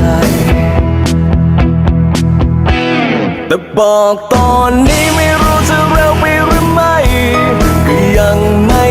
ใจแต่บอกตอนนี้ไม่รู้จะเร็วไปหรือไม่ ก็ยังไม่